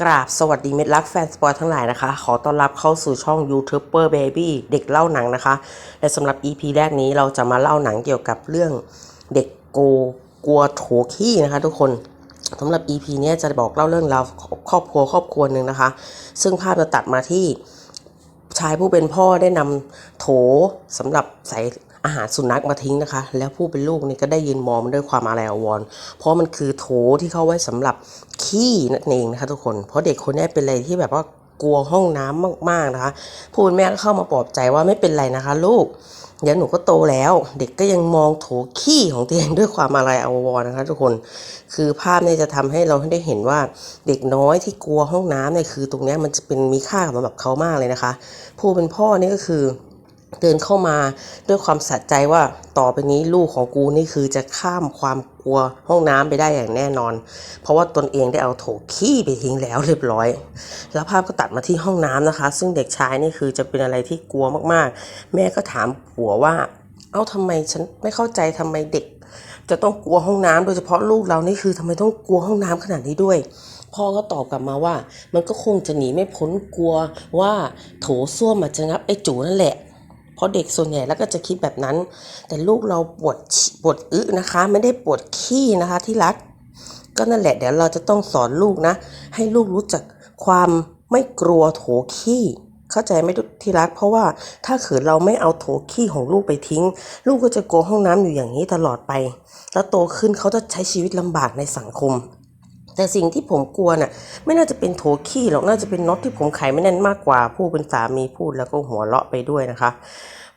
กราบสวัสดีเม็ดรักแฟนสปอยทั้งหลายนะคะ ขอต้อนรับเข้าสู่ช่อง YouTuber Baby เด็กเล่าหนังนะคะ และสำหรับ EP แรกนี้เราจะมาเล่าหนังเกี่ยวกับเรื่องเด็กโกกลัวโถขี้นะคะทุกคนสำหรับ EP นี้จะบอกเล่าเรื่องราวครอบครัวครอบครัวหนึ่งนะคะ ซึ่งภาพจะตัดมาที่ชายผู้เป็นพ่อได้นำโถสำหรับใส่ อาหารสุนัขมาทิ้งนะคะ แล้วผู้เป็นลูกนี่ก็ได้ยืนมองมันด้วยความอาลัยอาวรณ์เพราะมันคือโถที่เขาไว้สำหรับขี้นั่นเองนะคะทุกคน เพราะเด็กคนนี้เป็นอะไรที่แบบว่ากลัวห้องน้ำมากๆนะคะ ผู้เป็นแม่ก็เข้ามาปลอบใจว่าไม่เป็นไรนะคะ ลูกเดี๋ยวหนูก็โตแล้ว เด็กก็ยังมองโถขี้ของตัวเองด้วยความอาลัยอาวรณ์นะคะ ทุกคน คือภาพนี่จะทำให้เราได้เห็นว่าเด็กน้อยที่กลัวห้องน้ำเนี่ยคือ ตรงนี้มันจะเป็นมีค่าสำหรับเขามากเลยนะคะ ผู้เป็นพ่อนี่ก็คือ เดินเข้ามาด้วยความสะใจว่าต่อไปนี้ลูกของกูนี่คือจะข้ามความกลัวห้องน้ำไปได้อย่างแน่นอน เพราะว่าตนเองได้เอาโถขี้ไปทิ้งแล้วเรียบร้อย แล้วภาพก็ตัดมาที่ห้องน้ำนะคะ ซึ่งเด็กชายนี่คือจะเป็นอะไรที่กลัวมากๆ แม่ก็ถามผัวว่า เอ้าทำไมฉันไม่เข้าใจทำไมเด็ก จะต้องกลัวห้องน้ำโดยเฉพาะลูกเรานี่คือทำไมต้องกลัวห้องน้ำขนาดนี้ด้วยพ่อก็ตอบกลับมาว่า มันก็คงจะหนีไม่พ้นกลัวว่าโถส้วมอาจจะงับไอ้จูนั่นแหละ เพราะเด็กส่วนใหญ่แล้วก็จะคิดแบบนั้น แต่ลูกเราปวดปวดอึนะคะ ไม่ได้ปวดขี้นะคะที่รัก ก็นั่นแหละเดี๋ยวเราจะต้องสอนลูกนะ ให้ลูกรู้จักความไม่กลัวโถขี้เข้าใจไหมที่รัก เพราะว่าถ้าเกิดเราไม่เอาโถขี้ของลูกไปทิ้ง ลูกก็จะกลัวห้องน้ำอยู่อย่างนี้ตลอดไป แล้วโตขึ้นเขาจะใช้ชีวิตลำบากในสังคม แต่สิ่งที่ผมกลัวน่ะไม่น่าจะเป็นโถขี้หรอกน่าจะเป็นน็อตที่ผมไขไม่แน่นมากกว่า ผู้เป็นสามีพูดแล้วก็หัวเราะไปด้วยนะคะ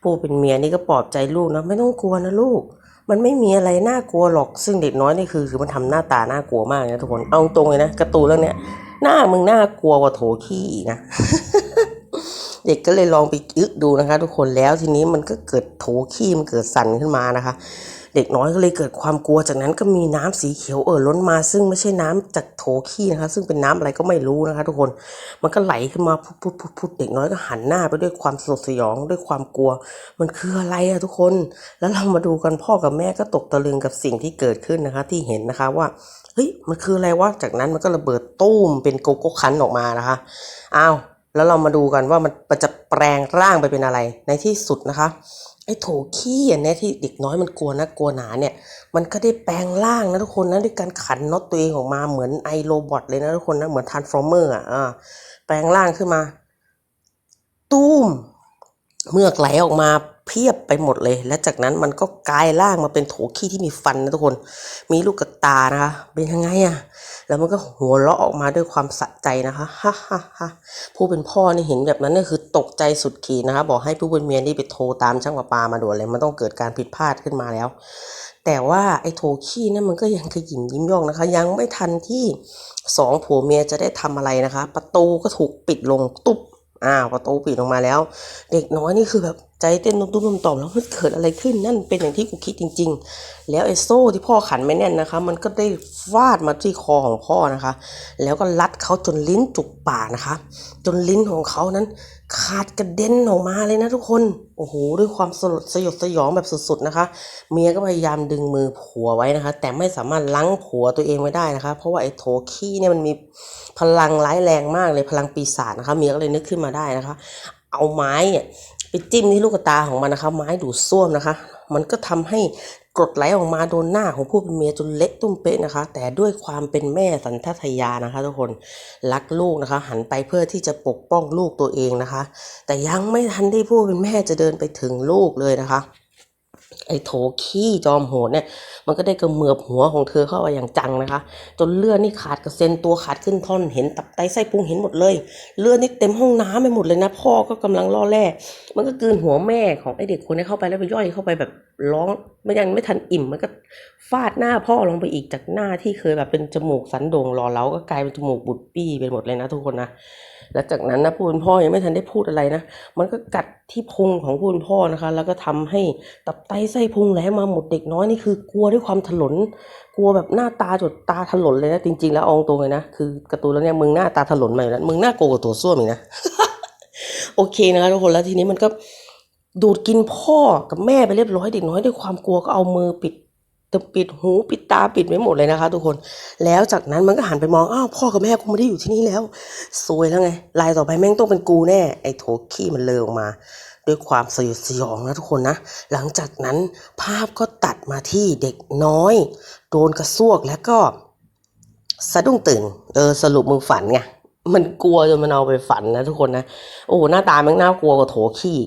ผู้เป็นเมียนี่ก็ปลอบใจลูกนะไม่ต้องกลัวนะลูก มันไม่มีอะไรน่ากลัวหรอก ซึ่งเด็กน้อยนี่คือคือมันทำหน้าตาน่ากลัวมากนะทุกคนเอาตรงเลยนะกร์ตูนเรื่องเนี้ยหน้ามึงน่ากลัวกว่าโถขี้อีกนะเด็กก็เลยลองไปอึดูนะคะ ทุกคนแล้วทีนี้มันก็เกิดโถขี้มันเกิดสั่นขึ้นมานะคะ เด็กน้อยก็เลยเกิดความกลัวจากนั้นก็มีน้ำสีเขียวเอ่อล้นมา ซึ่งไม่ใช่น้ำจากโถขี้นะคะ ซึ่งเป็นน้ำอะไรก็ไม่รู้นะคะ ทุกคนมันก็ไหลขึ้นมาพุดพุดพุดพุดเด็กน้อยก็หันหน้าไปด้วยความสลดสยองด้วยความกลัว มันคืออะไรอะทุกคน แล้วเรามาดูกันพ่อกับแม่ก็ตกตะลึงกับสิ่งที่เกิดขึ้นนะคะ ที่เห็นนะคะว่าเฮ้ยมันคืออะไรวะจากนั้นมันก็ระเบิดตู้มเป็นโกโก้คันออกมานะคะอ้าวแล้วเรามาดูกันว่ามันจะแปลงร่างไปเป็นอะไรในที่สุดนะคะ ไอ้โถขี้อันเนี้ยที่เด็กน้อยมันกลัวนะกลัวหนาเนี่ย มันก็ได้แปลงร่างนะทุกคนนะด้วยการขันน็อตตัวเองออกมาเหมือนไอโรบอทเลยนะทุกคนนะเหมือนทานฟอร์เมอร์อะแปลงร่างขึ้นมา ตุ้มเมือกไหลออกมา พียบไปหมดเลย และจากนั้นมันก็กลายร่างมาเป็นโถขี้ที่มีฟันนะทุกคน มีลูกกระตานะคะ เป็นยังไงอะแล้วมันก็หัวเราะออกมาด้วยความสะใจนะคะฮ่าฮ่าฮ่าผู้เป็นพ่อนี่เห็นแบบนั้นนี่คือตกใจสุดขีดนะคะ บอกให้ผู้เป็นเมียนี่ไปโทรตามช่างประปามาด่วนเลย มันต้องเกิดการผิดพลาดขึ้นมาแล้ว แต่ว่าไอ้โถขี้นั่นมันก็ยังขยิมยิ้มย่องนะคะ ยังไม่ทันที่สองผัวเมียจะได้ทำอะไรนะคะ ประตูก็ถูกปิดลงตุ๊บอ้าวประตูปิดลงมาแล้ว เด็กน้อยนี่คือแบบ ใจเต้นตุ้มๆต่อมแล้วมันเกิดอะไรขึ้นนั่นเป็นอย่างที่กูคิดจริง ๆ แล้วไอ้โซ่ที่พ่อขันไม่แน่นนะคะ มันก็ได้ฟาดมาที่คอของพ่อนะคะ แล้วก็รัดเขาจนลิ้นจุกปากนะคะ จนลิ้นของเขานั้น ขาดกระเด็นออกมาเลยนะทุกคนโอ้โหด้วยความสลดสยดสยองแบบสุดๆนะคะ เมียก็พยายามดึงมือผัวไว้นะคะ แต่ไม่สามารถลั้งผัวตัวเองไว้ได้นะคะ เพราะว่าไอ้โถขี้เนี่ยมันมีพลังร้ายแรงมากเลยพลังปีศาจนะคะ เมียก็เลยนึกขึ้นมาได้นะคะ เอาไม้เนี่ยไปจิ้มที่ลูกตาของมันนะคะ ไม้ดูดซ่วมนะคะ มันก็ทำให้กรดไหลออกมาโดนหน้าของผู้เป็นเมียจนเละตุ้มเป๊ะนะคะ แต่ด้วยความเป็นแม่สันทัตยานะคะ ทุกคนรักลูกนะคะ หันไปเพื่อที่จะปกป้องลูกตัวเองนะคะ แต่ยังไม่ทันที่ผู้เป็นแม่จะเดินไปถึงลูกเลยนะคะ ไอ้โถขี้จอมโหดเนี่ย มันก็ได้กระเมือบหัวของเธอเข้าไปอย่างจังนะคะ จนเลือดนี่ขาดกระเซ็นตัวขาดขึ้นท่อนเห็นตับไตไส้พุงเห็นหมดเลย เลือดนี่เต็มห้องน้ำไปหมดเลยนะ พ่อก็กำลังล่อแร่มันก็กืนหัวแม่ของไอ้เด็กคนนี้เข้าไปแล้วไปย่อยเข้าไปแบบร้องไม่ยังไม่ทันอิ่มมันก็ฟาดหน้าพ่อลงไปอีกจากหน้าที่เคยแบบเป็นจมูกสันโด่งหล่อเหลาก็กลายเป็นจมูกบุดปี้ไปหมดเลยนะทุกคนนะ แล้วจากนั้นนะผู้เป็นพ่อยังไม่ทันได้พูดอะไรนะ มันก็กัดที่พุงของผู้เป็นพ่อนะคะ แล้วก็ทำให้ตับไตไส้พุงไหลมาหมดเด็กน้อยนี่คือกลัวด้วยความถลน กลัวแบบหน้าตาจดตาถลนเลยนะจริง ๆ แล้วเอาตรงเลยนะคือกร์ตูนแล้วเนี่ยมึงหน้าตาถลนมาอยู่แล้วมึงหน้าโกลัวกว่าตัวส้วมอีกนะโอเคนะคะทุกคนแล้วทีนี้มันก็ดูดกินพ่อกับแม่ไปเรียบร้อยเด็กน้อยด้วยความกลัวก็เอามือปิด แต่ปิดหูปิดตาปิดไว้หมดเลยนะคะ ทุกคน แล้วจากนั้นมันก็หันไปมองอ้าวพ่อกับแม่กูไม่ได้อยู่ที่นี่แล้วซวยแล้วไงลายต่อไปแม่งต้องเป็นกูแน่ ไอ้โถขี้มันเลยออกมา ด้วยความสยดสยองนะทุกคนนะ หลังจากนั้นภาพก็ตัดมาที่เด็กน้อย โดนกระซวกแล้วก็สะดุ้งตื่นเออสรุปมึงฝันไงมันกลัวจนมันเอาไปฝันนะทุกคนนะ โอ้หน้าตามันน่ากลัวกว่าโถขี้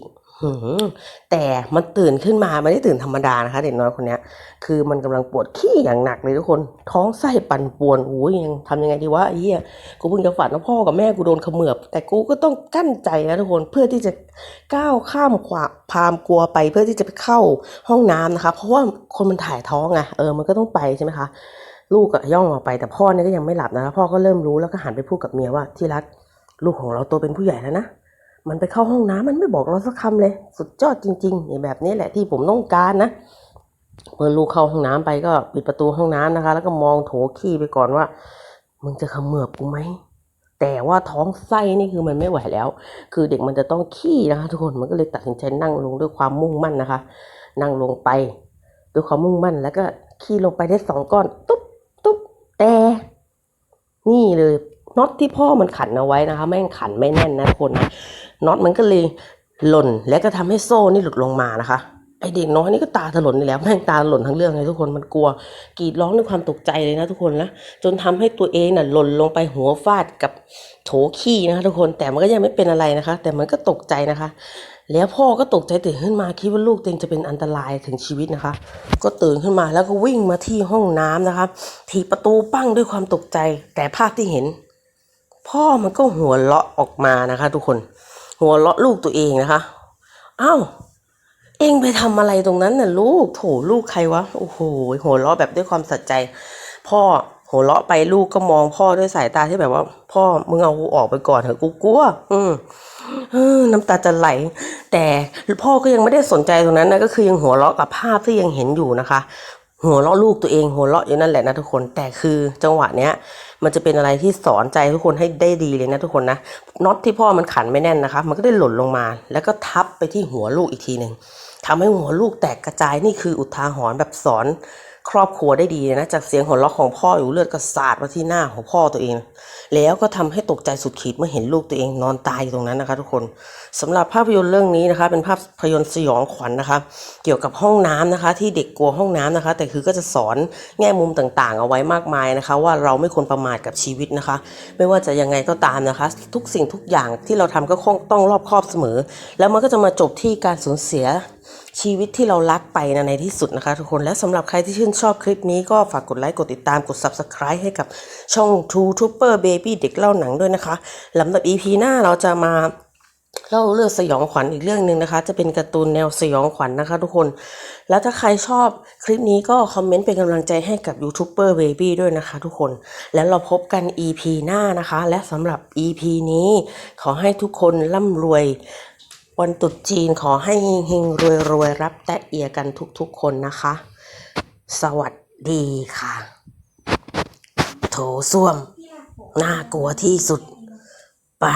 แต่มันตื่นขึ้นมาไม่ได้ตื่นธรรมดานะคะ เด็กน้อยคนนี้คือมันกำลังปวดขี้อย่างหนักเลยทุกคน ท้องไส้ปั่นป่วนโอ้ยยังทำยังไงดีวะไอ้เหี้ยกูเพิ่งจะฝันว่าพ่อกับแม่กูโดนเขมือบแต่กูก็ต้องกั้นใจนะทุกคนเพื่อที่จะก้าวข้ามความพามกลัวไป เพื่อที่จะไปเข้าห้องน้ำนะคะ เพราะว่าคนมันถ่ายท้องไงเออมันก็ต้องไปใช่ไหมคะลูกก็ย่องออกไปแต่พ่อเนี่ยก็ยังไม่หลับนะคะพ่อก็เริ่มรู้แล้วก็หันไปพูดกับเมียว่าที่รักลูกของเราโตเป็นผู้ใหญ่แล้วนะ มันไปเข้าห้องน้ำมันไม่บอกเราสักคำเลย สุดยอดจริงๆนี่แบบนี้แหละที่ผมต้องการนะเมื่อลูกเข้าห้องน้ำไปก็ปิดประตูห้องน้ำนะคะ แล้วก็มองโถขี้ไปก่อนว่า มึงจะขมือบกูไหมแต่ว่าท้องไส้นี่คือมันไม่ไหวแล้ว คือเด็กมันจะต้องขี้นะคะทุกคนมันก็เลยตัดสินใจนั่งลงด้วยความมุ่งมั่นนะคะ นั่งลงไปด้วยความมุ่งมั่นแล้วก็ขี้ลงไปได้สองก้อนตุ๊บแต่ นี่เลย น็อตที่พ่อมันขันเอาไว้นะคะแม่งขันไม่แน่นนะทุกคนน็อตมันก็เลยหล่นแล้วก็ทำให้โซ่นี่หลุดลงมานะคะไอเด็กน้อยนี่ก็ตาถลนนี่แล้วแม่งตาหล่นทั้งเรื่องเลยทุกคนมันกลัวกรีดร้องด้วยความตกใจเลยนะทุกคนนะจนทำให้ตัวเองน่ะหล่นลงไปหัวฟาดกับโถขี้นะคะทุกคนแต่มันก็ยังไม่เป็นอะไรนะคะ แต่มันก็ตกใจนะคะ แล้วพ่อก็ตกใจตื่นขึ้นมาคิดว่าลูกตัวเองจะเป็นอันตรายถึงชีวิตนะคะ ก็ตื่นขึ้นมาแล้วก็วิ่งมาที่ห้องน้ำนะคะถีบประตูปั้งด้วยความตกใจ แต่ภาพที่เห็น พ่อมันก็หัวเราะออกมานะคะ ทุกคน หัวเราะลูกตัวเองนะคะอ้าวเองไปทำอะไรตรงนั้นน่ะลูกโถลูกใครวะโอ้โหหัวเราะแบบด้วยความสัจใจ พ่อหัวเราะไปลูกก็มองพ่อด้วยสายตาที่แบบว่า พ่อมึงเอากูออกไปก่อนเถอะกูกลัว อืมน้ำตาจะไหล แต่พ่อก็ยังไม่ได้สนใจตรงนั้นนะก็คือยังหัวเราะกับภาพที่ยังเห็นอยู่นะคะ หัวเราะลูกตัวเองหัวเราะอยู่นั่นแหละนะทุกคน แต่คือจังหวะเนี้ยมันจะเป็นอะไรที่สอนใจทุกคนให้ได้ดีเลยนะทุกคนนะน็อตที่พ่อมันขันไม่แน่นนะคะมันก็ได้หล่นลงมา แล้วก็ทับไปที่หัวลูกอีกทีหนึ่งทำให้หัวลูกแตกกระจายนี่คืออุทาหรณ์แบบสอน ครอบครัวได้ดีนะจากเสียงหัวเราะของพ่ออยู่เลือดก็สาดมาที่หน้าของพ่อตัวเอง แล้วก็ทำให้ตกใจสุดขีดเมื่อเห็นลูกตัวเองนอนตายอยู่ตรงนั้นนะคะทุกคนสำหรับภาพยนตร์เรื่องนี้นะคะ เป็นภาพยนตร์สยองขวัญนะคะ เกี่ยวกับห้องน้ำนะคะ ที่เด็กกลัวห้องน้ำนะคะ แต่คือก็จะสอนแง่มุมต่างๆ เอาไว้มากมายนะคะ ว่าเราไม่ควรประมาทกับชีวิตนะคะ ไม่ว่าจะยังไงก็ตามนะคะ ทุกสิ่งทุกอย่างที่เราทำก็คงต้องรอบคอบเสมอ แล้วมันก็จะมาจบที่การสูญเสีย ชีวิตที่เรารักไปนะในที่สุดนะคะทุกคนและสำหรับใครที่ชื่นชอบคลิปนี้ก็ฝากกดไลค์กดติดตามกด subscribe ให้กับช่อง True Trooper Baby เด็กเล่าหนังด้วยนะคะลำดับ EP หน้าเราจะมาเล่าเรื่องสยองขวัญอีกเรื่องหนึ่งนะคะ จะเป็นการ์ตูนแนวสยองขวัญนะคะทุกคน แล้วถ้าใครชอบคลิปนี้ก็คอมเมนต์เป็นกำลังใจให้กับ YouTuber Baby ด้วยนะคะทุกคน แล้วเราพบกัน EP หน้านะคะ และสำหรับ EP นี้ขอให้ทุกคนร่ำรวย วันตรุษจีนขอให้เฮงๆ รวยๆรับแตะเอียกันทุกๆ คนนะคะ สวัสดีค่ะ โถส้วม น่ากลัวที่สุดไป